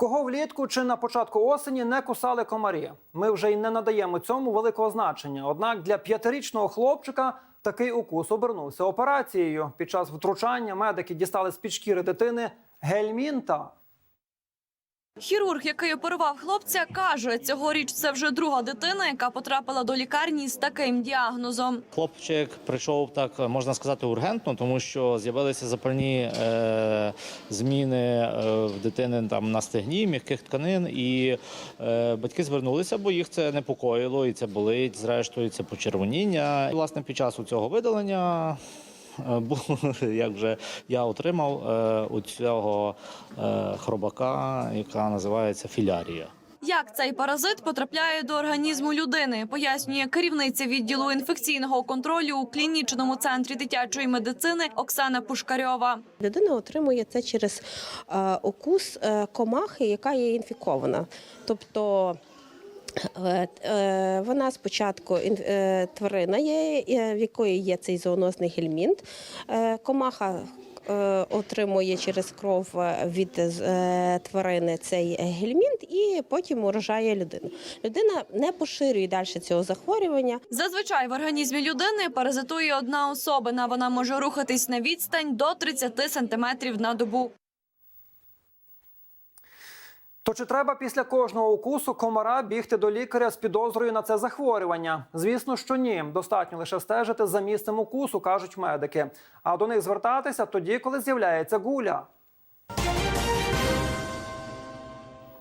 Кого влітку чи на початку осені не кусали комарі? Ми вже й не надаємо цьому великого значення. Однак для п'ятирічного хлопчика такий укус обернувся операцією. Під час втручання медики дістали з під шкіри дитини гельмінта. Хірург, який оперував хлопця, каже, цьогоріч це вже друга дитина, яка потрапила до лікарні з таким діагнозом. Хлопчик прийшов так, можна сказати, ургентно, тому що з'явилися запальні е, зміни е, в дитини там на стегні, м'яких тканин, і е, батьки звернулися, бо їх це непокоїло, і це болить, зрештою, це почервоніння. Власне, під час цього видалення. Е, Було, як вже я отримав е, у цього е, хробака, яка називається філярія. Як цей паразит потрапляє до організму людини, пояснює керівниця відділу інфекційного контролю у клінічному центрі дитячої медицини Оксана Пушкарьова. Людина отримує це через укус комахи, яка є інфікована. Тобто вона спочатку е, тварина є, е, в якої є цей зооносний гельмінт. Е, Комаха е, отримує через кров е, від е, тварини цей гельмінт і потім уражає людину. Людина не поширює далі цього захворювання. Зазвичай в організмі людини паразитує одна особина. Вона може рухатись на відстань до 30 сантиметрів на добу. То чи треба після кожного укусу комара бігти до лікаря з підозрою на це захворювання? Звісно, що ні. Достатньо лише стежити за місцем укусу, кажуть медики. А до них звертатися тоді, коли з'являється гуля.